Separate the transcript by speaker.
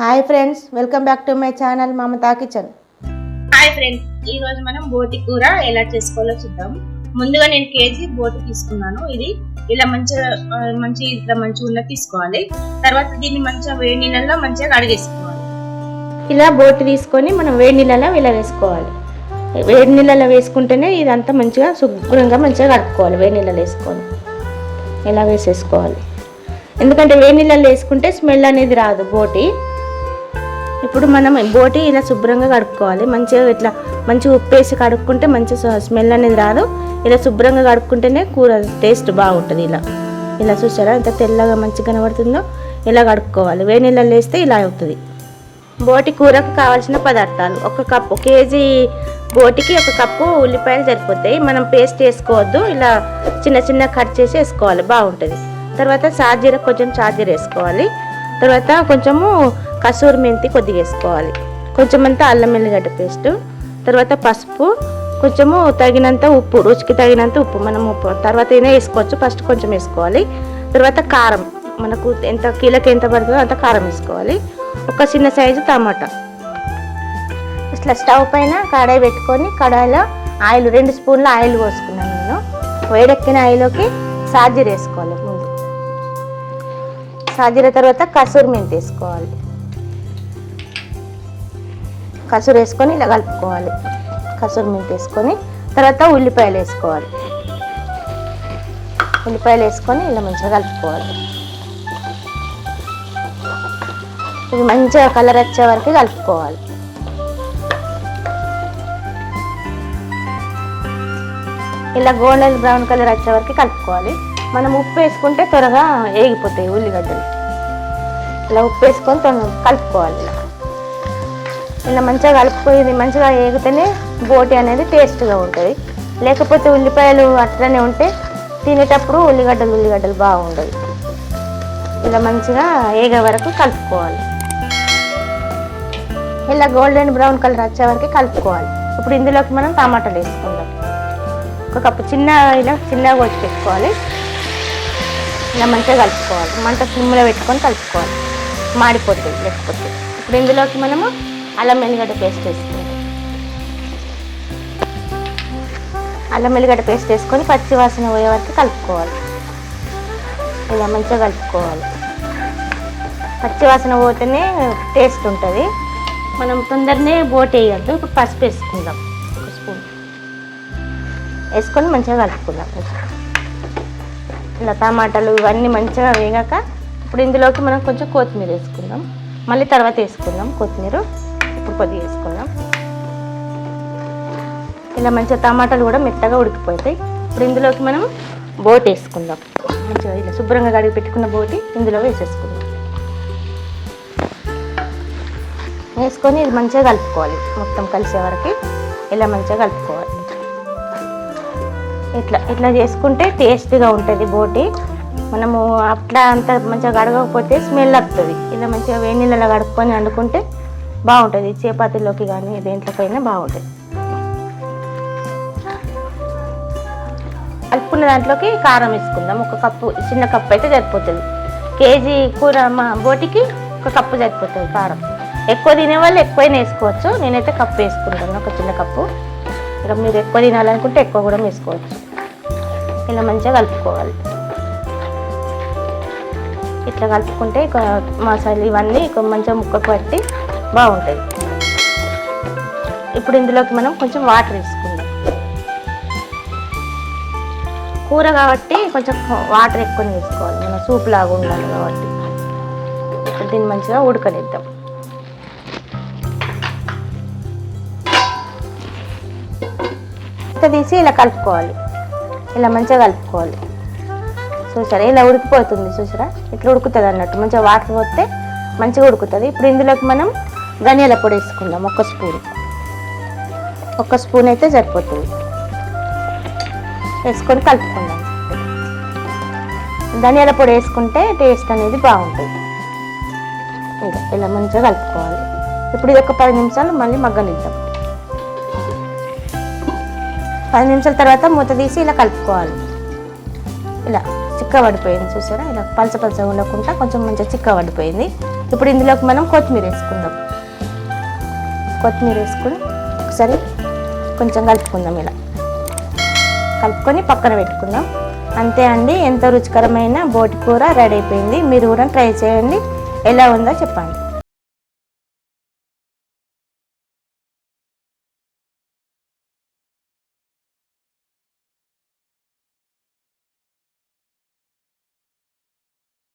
Speaker 1: Hi friends welcome back to my channel Mamata kitchen.
Speaker 2: Hi friends ఈ రోజు మనం బోటి కూర ఎలా చేసుకోవాలో చూద్దాం. ముందుగా నేను కేజీ బోటి తీసుకున్నాను. ఇది ఇలా మంచిగా మంచి ఇట్లా మంచిగా ఉన్న తీసుకోవాలి. తర్వాత దీన్ని మంచిగా వేడి నీళ్ళలో మంచిగా కడిగేసుకోవాలి.
Speaker 1: ఇలా బోటి తీసుకొని మనం వేడి నీళ్ళలో ఇలా వేసుకోవాలి. వేడి నీళ్ళలో వేసుకుంటేనే ఇదంతా మంచిగా శుభ్రంగా మంచిగా కడుక్కోవాలి వేడి నీళ్ళలో వేసుకొని. ఇలా వేసేసుకోవాలి. ఎందుకంటే వేడి నీళ్ళలో వేసుకుంటే స్మెల్ అనేది రాదు బోటి. ఇప్పుడు మనం బోటి ఇలా శుభ్రంగా కడుక్కోవాలి. మంచిగా ఇట్లా మంచిగా ఉప్పు వేసి కడుక్కుంటే మంచి స్మెల్ అనేది రాదు. ఇలా శుభ్రంగా కడుక్కుంటేనే కూర టేస్ట్ బాగుంటుంది ఇలా. ఇలా చూసారా? ఎంత తెల్లగా మంచిగా కనబడుతుందో. ఇలా కడుక్కోవాలి. వేడి నీళ్ళలో వేస్తే ఇలా అవుతుంది. బోటి కూరకు కావాల్సిన పదార్థాలు. ఒక కప్పు కేజీ బోటికి ఒక కప్పు ఉల్లిపాయలు సరిపోతాయి. మనం పేస్ట్ వేసుకోవద్దు ఇలా చిన్న చిన్న కట్ చేసి వేసుకోవాలి. బాగుంటుంది. తర్వాత చార్జీర కొంచెం చార్జీర వేసుకోవాలి. తర్వాత కొంచెము కసూరి మెంతి కొద్దిగా వేసుకోవాలి. కొంచెం అంతా అల్లం ఎల్లిగడ్డ పేస్ట్ తర్వాత పసుపు కొంచెము తగినంత ఉప్పు రుచికి తగినంత ఉప్పు మనం ఉప్పు తర్వాత అయినా వేసుకోవచ్చు ఫస్ట్ కొంచెం వేసుకోవాలి. తర్వాత కారం మనకు ఎంత కిలోకి ఎంత పడుతుందో అంత కారం వేసుకోవాలి. ఒక చిన్న సైజు టమాటా. ఇట్లా స్టవ్ పైన కడాయి పెట్టుకొని కడాయిలో ఆయిల్ రెండు స్పూన్ల ఆయిల్ పోసుకున్నాను నేను. వేడెక్కిన ఆయిల్లోకి సాజీర వేసుకోవాలి ముందు. సాజీర తర్వాత కసూరి మెంతి వేసుకోవాలి. కసూరి వేసుకొని ఇలా కలుపుకోవాలి. కసూరి మెంతి వేసుకొని తర్వాత ఉల్లిపాయలు వేసుకోవాలి. ఉల్లిపాయలు వేసుకొని ఇలా మంచిగా కలుపుకోవాలి. ఇది మంచిగా కలర్ వచ్చే వరకు కలుపుకోవాలి. ఇలా గోల్డెన్ బ్రౌన్ కలర్ వచ్చే వరకు కలుపుకోవాలి. మనం ఉప్పు వేసుకుంటే త్వరగా వేగిపోతాయి ఉల్లిగడ్డలు. ఇలా ఉప్పు వేసుకొని త్వరగా కలుపుకోవాలి. ఇలా ఇలా మంచిగా కలుపుకొని ఇది మంచిగా ఏగితేనే బోటి అనేది టేస్ట్గా ఉంటుంది. లేకపోతే ఉల్లిపాయలు అట్లనే ఉంటే తినేటప్పుడు ఉల్లిగడ్డలు ఉల్లిగడ్డలు బాగుండదు ఇలా మంచిగా ఏగే వరకు కలుపుకోవాలి. ఇలా గోల్డెన్ బ్రౌన్ కలర్ వచ్చే వరకు కలుపుకోవాలి. ఇప్పుడు ఇందులోకి మనం టమాటాలు వేసుకుందాం. ఒక కప్పు చిన్న ఇలా చిన్నగా వచ్చి పెట్టుకోవాలి. ఇలా మంచిగా కలుపుకోవాలి. మంట సిమ్లో పెట్టుకొని కలుపుకోవాలి. మాడిపోతుంది లేకపోతే. ఇప్పుడు ఇందులోకి మనము అల్లం వెల్లిగడ్డ పేస్ట్ వేసుకుందాం. అల్లం వెల్లిగడ్డ పేస్ట్ వేసుకొని పచ్చి వాసన పోయే వరకు కలుపుకోవాలి. ఇలా మంచిగా కలుపుకోవాలి. పచ్చి వాసన పోతేనే టేస్ట్ ఉంటుంది. మనం తొందరనే బోట్ వేయద్దు. ఇప్పుడు పసుపు వేసుకుందాం. ఒక స్పూన్. వేసుకొని మంచిగా కలుపుకుందాం. ఇలా టమాటాలు ఇవన్నీ మంచిగా వేగాక ఇప్పుడు ఇందులోకి మనం కొంచెం కొత్తిమీర వేసుకుందాం. మళ్ళీ తర్వాత వేసుకుందాం కొత్తిమీర. ఇప్పుడు కొద్దిగా వేసుకుందాం. ఇలా మంచిగా టమాటాలు కూడా మెత్తగా ఉడికిపోతాయి. ఇప్పుడు ఇందులోకి మనం బోట్ వేసుకుందాం. మంచిగా ఇలా శుభ్రంగా కడిగి పెట్టుకున్న బోటి ఇందులో వేసేసుకుందాం. వేసుకొని ఇది మంచిగా కలుపుకోవాలి. మొత్తం కలిసే వరకు ఇలా మంచిగా కలుపుకోవాలి. ఇట్లా ఇట్లా చేసుకుంటే టేస్టీగా ఉంటుంది బోటి. మనము అట్లా అంత మంచిగా కడగకపోతే స్మెల్ వస్తుంది ఇలా మంచిగా వేడి నీళ్ళలో కడుక్కొని వండుకుంటే బాగుంటుంది. చపాతీలోకి కానీ దేంట్లోకైనా బాగుంటుంది. కలుపుకున్న దాంట్లోకి కారం వేసుకుందాం. ఒక కప్పు చిన్న కప్పు అయితే సరిపోతుంది. కేజీ కూర మా బోటికి ఒక కప్పు సరిపోతుంది కారం. ఎక్కువ తినే వాళ్ళు ఎక్కువైనా వేసుకోవచ్చు. నేనైతే కప్పు వేసుకుంటాను ఒక చిన్న కప్పు. ఇక మీరు ఎక్కువ తినాలనుకుంటే ఎక్కువ కూడా వేసుకోవచ్చు. ఇలా మంచిగా కలుపుకోవాలి. ఇట్లా కలుపుకుంటే ఇక మసాలా ఇవన్నీ మంచిగా ముక్కకు పట్టి బాగుంటుంది ఇప్పుడు ఇందులోకి మనం కొంచెం వాటర్ వేసుకుందాం. కూర కాబట్టి కొంచెం వాటర్ ఎక్కువ వేసుకోవాలి. మనం సూప్ లాగా ఉండాలి కాబట్టి. ఇప్పుడు దీన్ని మంచిగా ఉడకనిద్దాం. తీసి ఇలా కలుపుకోవాలి. ఇలా మంచిగా కలుపుకోవాలి. చూసారా? ఇలా ఉడికిపోతుంది చూసారా? ఇట్లా ఉడుకుతుంది అన్నట్టు. మంచిగా వాటర్ పోతే మంచిగా ఉడుకుతుంది. ఇప్పుడు ఇందులోకి మనం ధనియాల పొడి వేసుకుందాం ఒక స్పూన్. ఒక స్పూన్ అయితే సరిపోతుంది. వేసుకొని కలుపుకుందాం. ధనియాల పొడి వేసుకుంటే టేస్ట్ అనేది బాగుంటుంది. ఇంకా ఇలా మంచిగా కలుపుకోవాలి. ఇప్పుడు ఇది ఒక పది నిమిషాలు మళ్ళీ మగ్గనిద్దాం. పది నిమిషాల తర్వాత మూత తీసి ఇలా కలుపుకోవాలి. ఇలా చిక్క పడిపోయింది చూసారా? ఇలా పలచ పలచగా ఉండకుండా కొంచెం మంచిగా చిక్క పడిపోయింది. ఇప్పుడు ఇందులోకి మనం కొత్తిమీర వేసుకుందాం. కొత్తిమీర వేసుకుని ఒకసారి కొంచెం కలుపుకుందాం ఇలా. కలుపుకొని పక్కన పెట్టుకుందాం. అంతే అండి ఎంతో రుచికరమైన బోటి కూర రెడీ అయిపోయింది. మీరు కూడా ట్రై చేయండి. ఎలా ఉందో చెప్పండి.